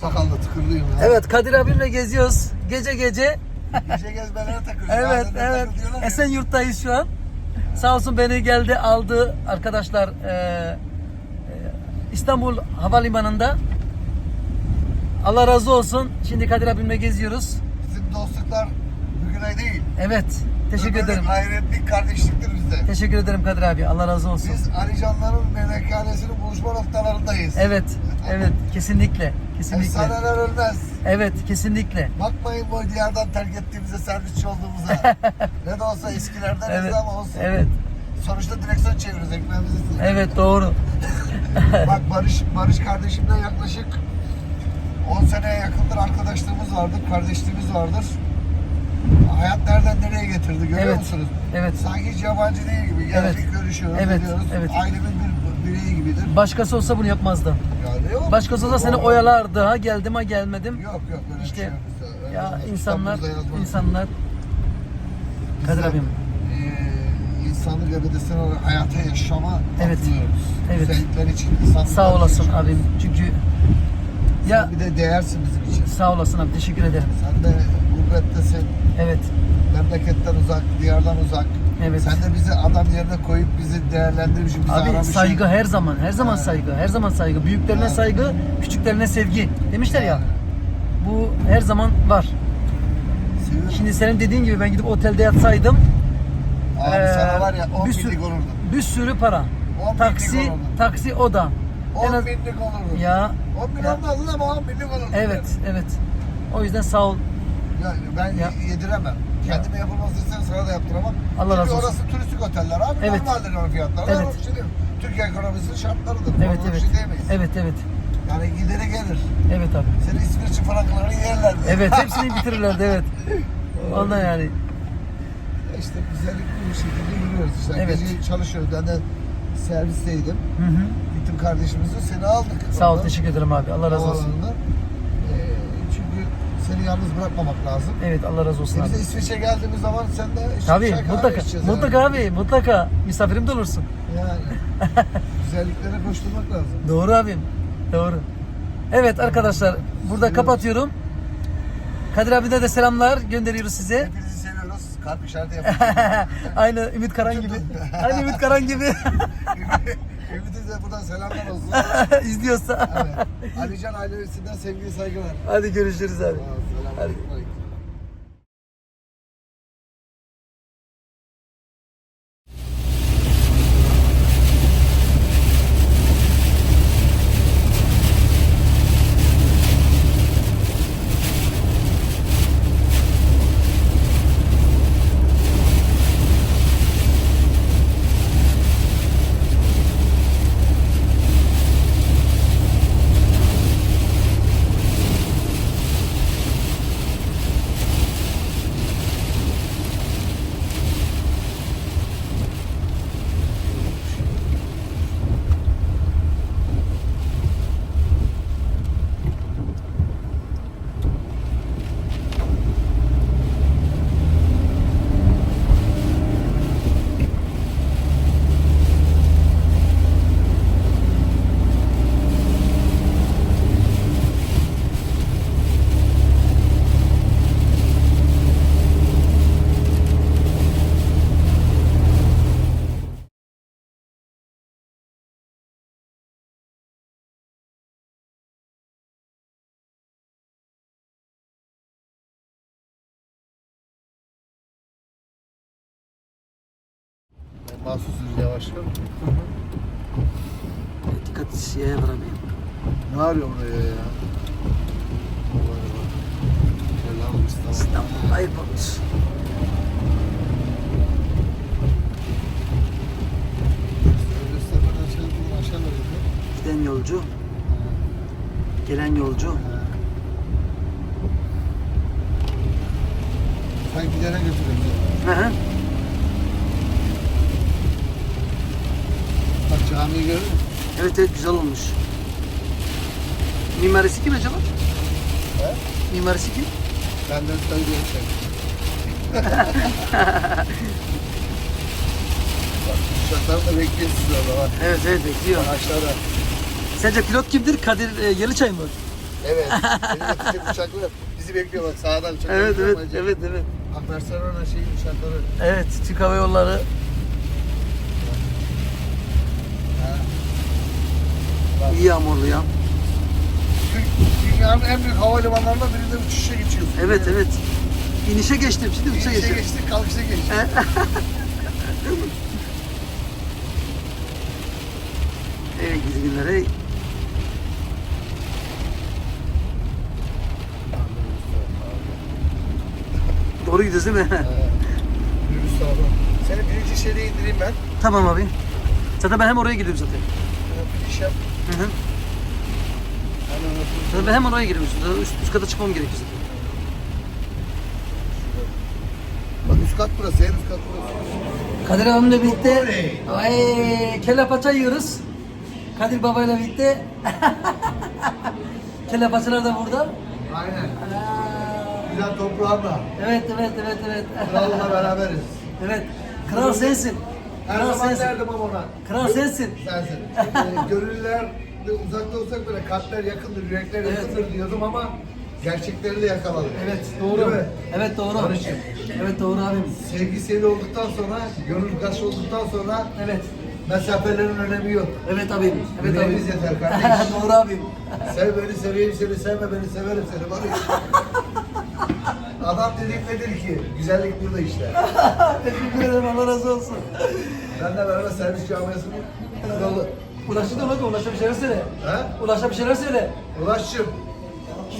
Sakallı tıkırlıyım ya. Evet Kadir abimle geziyoruz. Gece gece. Gece gezmelere takılıyor. Evet evet. ya. Esenyurt'tayız şu an. Sağ olsun beni geldi aldı arkadaşlar e, e, İstanbul Havalimanı'nda. Allah razı olsun. Şimdi Kadir abimle geziyoruz. Bizim dostluklar bugüne değil. Evet. Teşekkür ederim. Hayretlik kardeşliktir bizde. Teşekkür ederim Kadir abi. Allah razı olsun. Biz Ali Canların melekanesinin buluşma noktalarındayız. Evet. Evet. Kesinlikle. Kesinlikle. Efsaneler ölmez. Evet. Kesinlikle. Bakmayın bu diyardan terk ettiğimize servisçi olduğumuza. ne de olsa eskilerdeniz Evet. ama olsun. Evet. Sonuçta direksiyon çeviriyoruz ekmeğimizi. Evet doğru. Bak Barış, Barış kardeşimle yaklaşık 10 seneye yakındır arkadaşlığımız vardır, kardeşliğimiz vardır. Hayat nereden nereye getirdi görüyor Evet. musunuz? Evet. Sanki hiç yabancı değil gibi. Geldik Evet. görüşüyoruz, Evet, evet. Ailemin bir bireyi gibidir. Başkası olsa bunu yapmazdı. Yani yok. Başkası olsa seni Doğru. oyalardı. Ha geldim ha gelmedim. Yok yok öyle İşte bir şey yok. Öyle Ya olmaz. insanlar insanlar Kadir abim. eee, insanlık olarak hayata yaşama Evet. atlıyoruz. Evet. Güzellikler için, insanlıklar Sağ olasın yaşıyoruz. abim. Çünkü ya Sen bir de değersin bizim için. sağ olasın abi. Teşekkür ederim. Sen de gurbettesin. Evet. memleketten uzak, diyardan uzak. Evet. Sen de bizi adam yerine koyup bizi değerlendirmişsin, bizi Abi aramışsın. saygı her zaman, her zaman Evet. saygı, her zaman saygı. Büyüklerine Evet. saygı, küçüklerine sevgi. Demişler ya. Bu her zaman var. Seviyorum. Şimdi senin dediğin gibi ben gidip otelde yatsaydım Abi Ee, sana var ya 10 bir sürü- binlik olurdu. bir sürü para. 10 Taksi, binlik olurdu. taksi o da. 10 En az- binlik olurdu. Ya 10 bin ya. olmazdı ama 10 binlik olurdu. evet, evet. O yüzden sağ ol. Yani ben Ya. yediremem. Kendime yapılması istesem sana da yaptıramam. Allah razı Çünkü olsun. orası turistik oteller abi. Evet. Normaldir o fiyatlar. Evet. Evet. Şey değil. Türkiye ekonomisinin şartlarıdır. Evet, Ona bir evet. şey diyemeyiz. Evet, evet. Yani gideri gelir. Evet abi. Senin İsveç'i franklarını yerler. Evet, hepsini bitirirlerdi evet. Ondan yani. İşte güzellikli bir şekilde yürüyoruz işte. Evet. Gece çalışıyoruz. Ben de servisteydim. Hı hı. Gittim kardeşimizi seni aldık. Sağ ol, oradan, teşekkür ederim abi. Allah razı olsun. havaalanından. Seni yalnız bırakmamak lazım. Evet, Allah razı olsun E biz abi. de İsveç'e geldiğimiz zaman sen de Tabii, mutlaka. Mutlaka yani. abi, mutlaka. Misafirim de olursun. Yani güzelliklere koşturmak lazım. Doğru abim. Doğru. Evet arkadaşlar, burada kapatıyorum. Kadir abine de selamlar gönderiyoruz size. Hepinizi seviyoruz. Kalp işareti yapın. Aynı Ümit Karan gibi. Aynı Ümit Karan gibi. De buradan selamlar olsun. İzliyorsa. Evet. Alican ailesinden sevgi saygılar. Hadi görüşürüz abi. Hadi. Mahsusuz yavaşlar. Dikkat şeye abi. Ne arıyor buraya ya? Selam İstanbul. İstanbul ayıp olmuş. Giden yolcu, gelen yolcu. Sen gidene götüreyim. Hı hı. Camiyi görüyor musun? Evet evet güzel olmuş. Mimarisi kim acaba? He? Mimarisi kim? Benden söylüyorum sen. Bak uçaklar da bekliyor sizi orada bak. Evet evet bekliyor. Aşağıda. Sence pilot kimdir? Kadir e, Yeliçay mı? Evet. De küçük uçaklar bizi bekliyor bak sağdan uçaklar. Evet evet evet evet. Bak Barcelona şeyin uçakları. Evet Türk Hava Yolları iyi yağmurlu ya. Türk, dünyanın en büyük havalimanlarından birinde uçuşa geçiyorsun. Evet evet. İnişe geçtim şimdi uçuşa İnişe geçiyorum. geçtik, kalkışa geçtik. Ey gidi günler ey. Doğru gidiyoruz değil mi? Minibüs sağda. Seni birinci şeriye indireyim ben. tamam abi. Zaten ben hem oraya gidiyorum zaten. Ee, Bir iş yap. Hı hı. Hemen. Zaten ben hem oraya giriyorum. Zaten üst, üst kata çıkmam gerekiyor zaten. Bak üst kat burası, en üst kat burası. Kadir abimle birlikte ay, kelle paça yiyoruz. Kadir babayla birlikte kelle paçalar da burada. Aynen. Güzel toprağında. Evet evet evet evet. Kralla beraberiz. Evet. Kral sensin. Her Kral zaman sensin. derdim ama ona. Kral sensin. Sensin. Ee, Gönüller de uzakta olsak böyle kalpler yakındır, yürekler Evet. yakındır diyordum ama gerçekleri de yakaladık. Evet Değil doğru. mi? Evet doğru. Barış'ım. Evet doğru abim. Sevgi seli olduktan sonra, gönül gaş olduktan sonra Evet. mesafelerin önemi yok. Evet abim. Evet abim. Yüreğimiz yeter kardeş. doğru abim. Sev beni seveyim seni, sevme beni severim seni Barış. Adam dedik nedir ki? Güzellik burada işte. Teşekkür ederim Allah razı olsun. Ben de beraber servis camiasının kralı. Ulaş'ı da unutma. Ulaş'a bir şeyler söyle. Ha? Ulaş'a bir şeyler söyle. Ulaş'cığım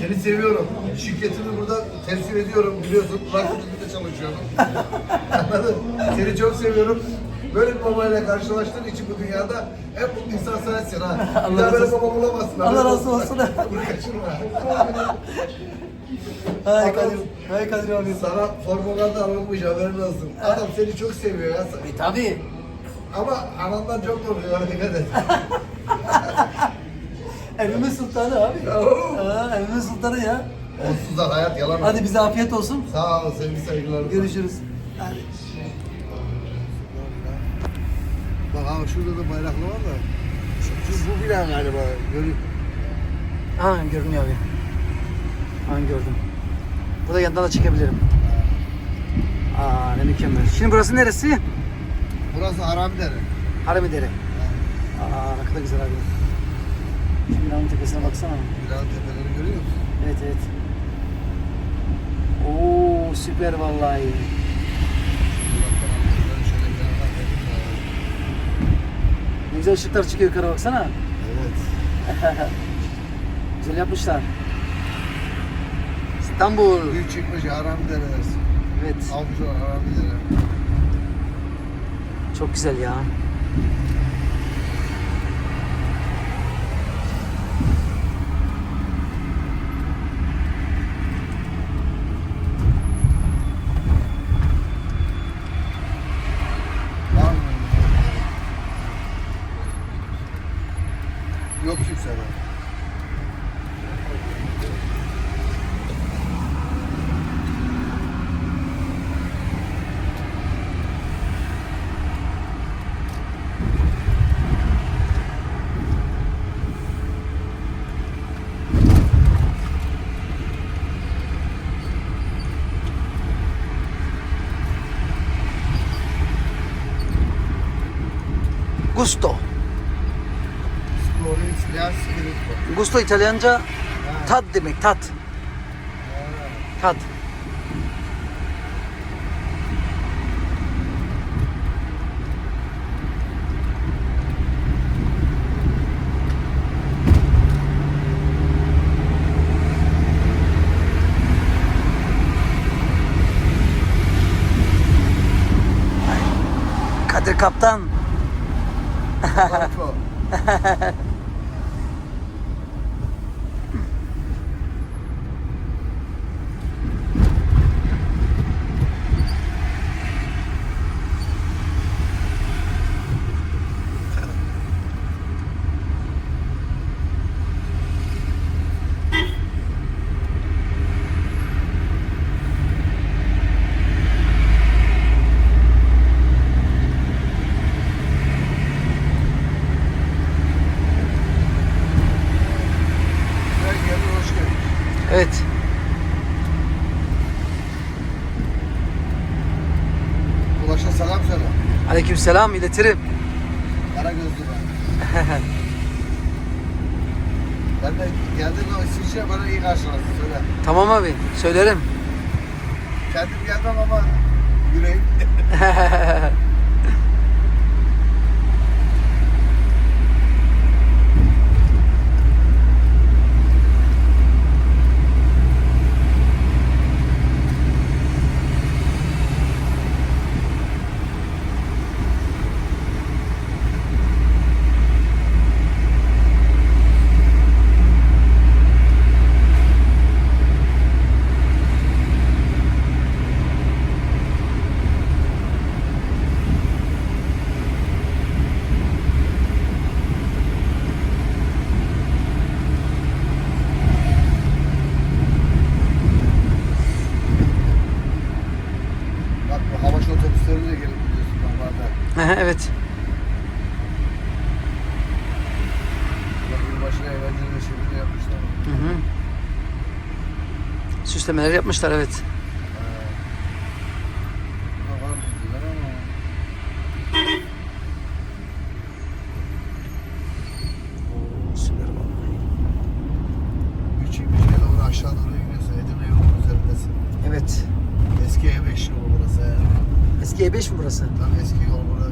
seni seviyorum. Şirketimi burada temsil ediyorum biliyorsun. Rakıcılıkta çalışıyorum. Anladın? Seni çok seviyorum. Böyle bir babayla karşılaştığın için bu dünyada en mutlu insan sensin ha. Bir Allah daha razı böyle olsun. baba bulamazsın. Allah razı olsun. Bunu kaçırma. Hay Kadir. Hay Kadir abim. Sana formülerde alınmış haberin olsun. Adam seni çok seviyor ya. E tabi. Ama anandan çok korkuyor. Dikkat et. Evimin sultanı abi. Aa, evimin sultanı ya. Onsuzlar hayat yalan. Hadi bize afiyet olsun. Sağ ol sevgi saygılar. Görüşürüz. Hadi. Bak abi şurada da bayraklı var da. Şu, şu bu bina galiba. Görün. Ha görünüyor abi. Ha gördüm. Burada yandan da çekebilirim. Aa ne mükemmel. Şimdi burası neresi? Burası Aramdere. Haramidere. Aa ne kadar güzel abi. Şu binanın tepesine baksana. Biraz tepeleri görüyor musun? Evet evet. Oo süper vallahi. Ne güzel ışıklar çıkıyor yukarı baksana. Evet. Güzel yapmışlar. İstanbul. Büyük çıkmış Aramdere. Evet. Avcı Aramdere. Çok güzel ya. Var mı? Yok kimse de. Gusto. Gusto İtalyanca tat demek, tat. Tat. Kadir Kaptan. Marco. Evet. Söyle. Aleykümselam iletirim. Kara gözlü ben. ben de geldiğimde o İsviçre bana iyi karşılasın söyle. Tamam abi söylerim. Kendim gelmem ama yüreğim. Bak bu hava otobüsleriyle gelip gidiyorsun normalde. Evet. Bak bir başına eğlenceli bir şekilde yapmışlar. Hı hı. Süslemeler yapmışlar evet. Burada var mı diyorlar ama. Oo, süper bak. Küçük bir şey doğru aşağı doğru iniyorsun. Edirne yolunun üzerindesin. Evet. Eski E5 yolu burası. ya. Eski E5 mi burası? Tabii eski yol burada.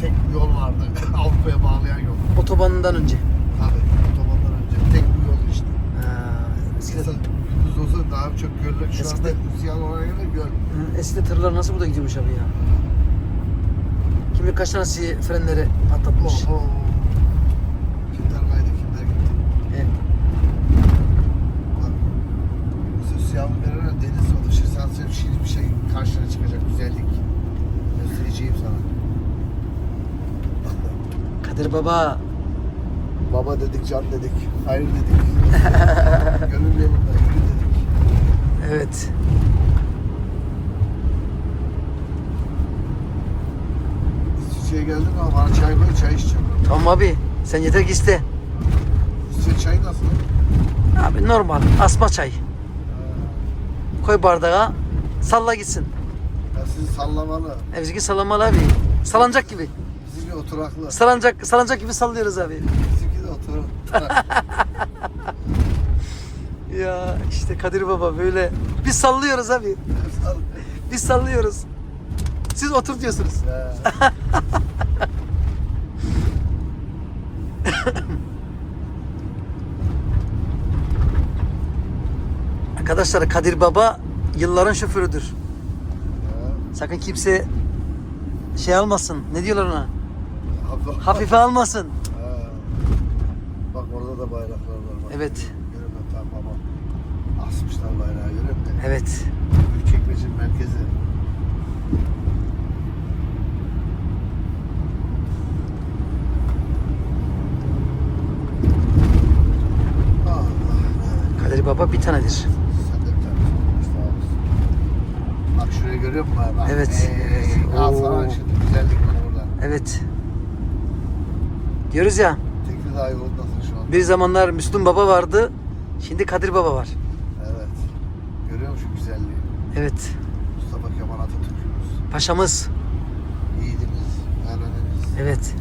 Tek bir yol vardı. Avrupa'ya bağlayan yol. Otobanından önce. Tabii otobandan önce. Tek bir yol işte. Ha, eskiden, Mesela gündüz olsa daha çok görülür. Şu anda Eskiden- siyah olan yerler göl. Hı, eskiden tırlar nasıl burada gidiyormuş abi ya? Kim bilir kaç tanesi frenleri patlatmış. Oho. Kimler kaydı kimler gitti. Evet. Bak. Mesela siyahlı yerler deniz oluşur. Sen söyle şimdi bir şey karşına çıkacak güzellik. Göstereceğim sana. Kadir Baba. Baba dedik, can dedik, hayır dedik. Gönül yolunda yürü dedik. Evet. İsviçre'ye geldim ama bana çay koy, çay içeceğim. Tamam abi. Sen yeter ki iste. İsviçre çayı nasıl? Abi normal. Asma çay. Koy bardağa. Salla gitsin. Ya sizi sallamalı. E bizimki sallamalı abi. Salancak gibi. Oturaklı. Salancak, salancak gibi sallıyoruz abi. Bizimki de oturak. Ya işte Kadir Baba böyle. Biz sallıyoruz abi. Biz sallıyoruz. Siz otur diyorsunuz. Arkadaşlar Kadir Baba yılların şoförüdür. Sakın kimse şey almasın. Ne diyorlar ona? Hafif- Hafife almasın. Ha. Bak orada da bayraklar var. Bak. Evet. Görüyorum tam baba. Asmışlar bayrağı görüyor musun? Evet. Büyükçekmece'nin merkezi. Kadir Baba bir tanedir. Sen de bir tane sormuş, sağ olasın. Bak şurayı görüyor musun? Bak. Evet, Ee, evet. Al Oo. sana şimdi güzellik var burada. Evet. Diyoruz ya Tekirdağ yolundasın şu an. bir zamanlar Müslüm Baba vardı. Şimdi Kadir Baba var. Evet. Görüyor musun güzelliği? Evet. Mustafa Kemal Atatürk'ümüz. Paşamız. Yiğidimiz, Ermenimiz. Evet.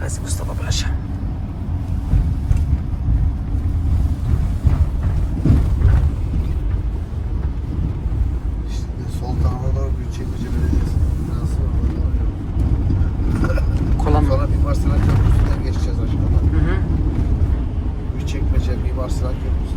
Gazi Mustafa Paşa. Tarafa doğru Büyükçekmece Belediyesi'nin binası var. Kolan. Sonra Mimar Sinan Köprüsü'nden geçeceğiz aşağıdan. Hı hı. Büyükçekmece Mimar Sinan Köprüsü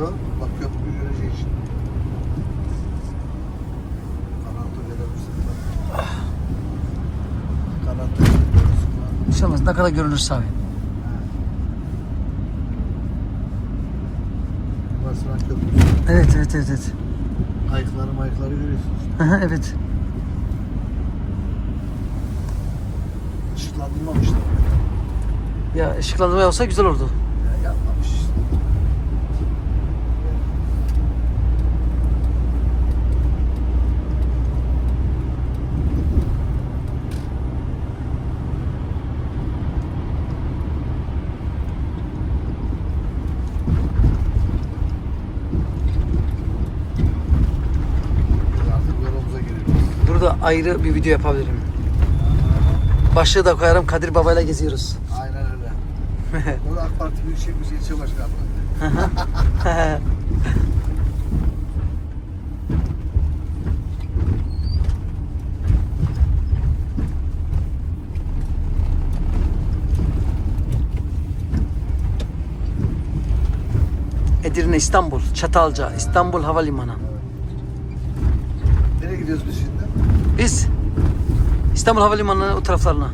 Dön. Bak. Kanatı gelebilirsin. Bir şey olmaz. Ne kadar görünürse abi. Basran Köprüsü. Evet evet evet. evet. Ayıkları mayıkları görüyorsunuz. Aha, evet. Işıklandırmamışlar. Ya ışıklandırma olsa güzel olurdu. Ya, yapmamış işte. Biz Artık yolumuza giriyoruz. Burada ayrı bir video yapabilirim. Başlığı da koyarım Kadir Baba'yla geziyoruz. Aynen öyle. Burada AK Parti Büyükşehir İlçe Başkanlığı. Edirne, İstanbul, Çatalca, İstanbul Havalimanı. Nereye gidiyoruz biz şimdi? Biz İstanbul Havalimanı o taraflarına.